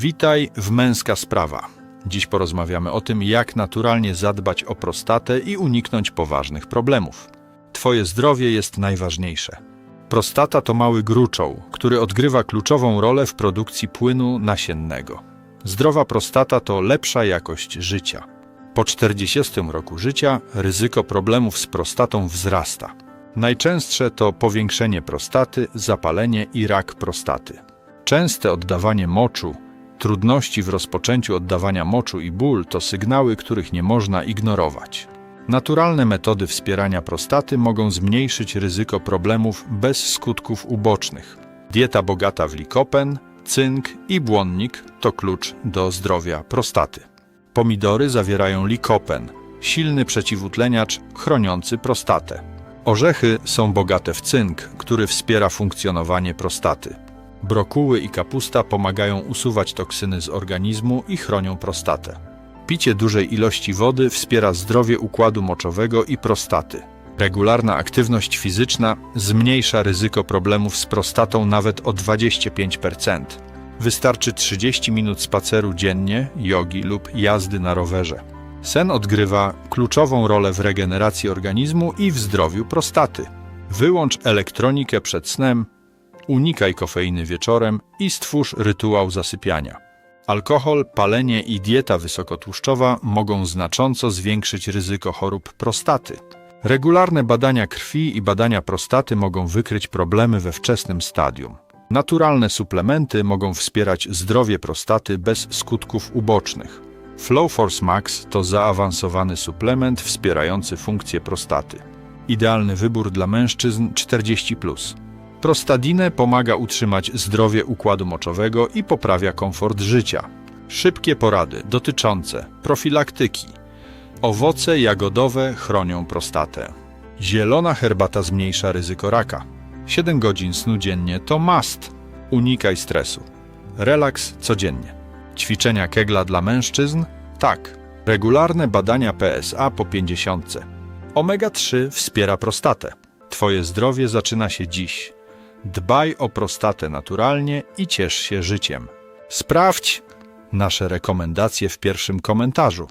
Witaj w Męska Sprawa. Dziś porozmawiamy o tym, jak naturalnie zadbać o prostatę i uniknąć poważnych problemów. Twoje zdrowie jest najważniejsze. Prostata to mały gruczoł, który odgrywa kluczową rolę w produkcji płynu nasiennego. Zdrowa prostata to lepsza jakość życia. Po 40 roku życia ryzyko problemów z prostatą wzrasta. Najczęstsze to powiększenie prostaty, zapalenie i rak prostaty. Częste oddawanie moczu, trudności w rozpoczęciu oddawania moczu i ból to sygnały, których nie można ignorować. Naturalne metody wspierania prostaty mogą zmniejszyć ryzyko problemów bez skutków ubocznych. Dieta bogata w likopen, cynk i błonnik to klucz do zdrowia prostaty. Pomidory zawierają likopen, silny przeciwutleniacz chroniący prostatę. Orzechy są bogate w cynk, który wspiera funkcjonowanie prostaty. Brokuły i kapusta pomagają usuwać toksyny z organizmu i chronią prostatę. Picie dużej ilości wody wspiera zdrowie układu moczowego i prostaty. Regularna aktywność fizyczna zmniejsza ryzyko problemów z prostatą nawet o 25%. Wystarczy 30 minut spaceru dziennie, jogi lub jazdy na rowerze. Sen odgrywa kluczową rolę w regeneracji organizmu i w zdrowiu prostaty. Wyłącz elektronikę przed snem, unikaj kofeiny wieczorem i stwórz rytuał zasypiania. Alkohol, palenie i dieta wysokotłuszczowa mogą znacząco zwiększyć ryzyko chorób prostaty. Regularne badania krwi i badania prostaty mogą wykryć problemy we wczesnym stadium. Naturalne suplementy mogą wspierać zdrowie prostaty bez skutków ubocznych. Flowforce Max to zaawansowany suplement wspierający funkcję prostaty. Idealny wybór dla mężczyzn 40+. Prostadinę pomaga utrzymać zdrowie układu moczowego i poprawia komfort życia. Szybkie porady dotyczące profilaktyki. Owoce jagodowe chronią prostatę. Zielona herbata zmniejsza ryzyko raka. 7 godzin snu dziennie to must. Unikaj stresu. Relaks codziennie. Ćwiczenia kegla dla mężczyzn? Tak. Regularne badania PSA po 50. Omega-3 wspiera prostatę. Twoje zdrowie zaczyna się dziś. Dbaj o prostatę naturalnie i ciesz się życiem. Sprawdź nasze rekomendacje w pierwszym komentarzu.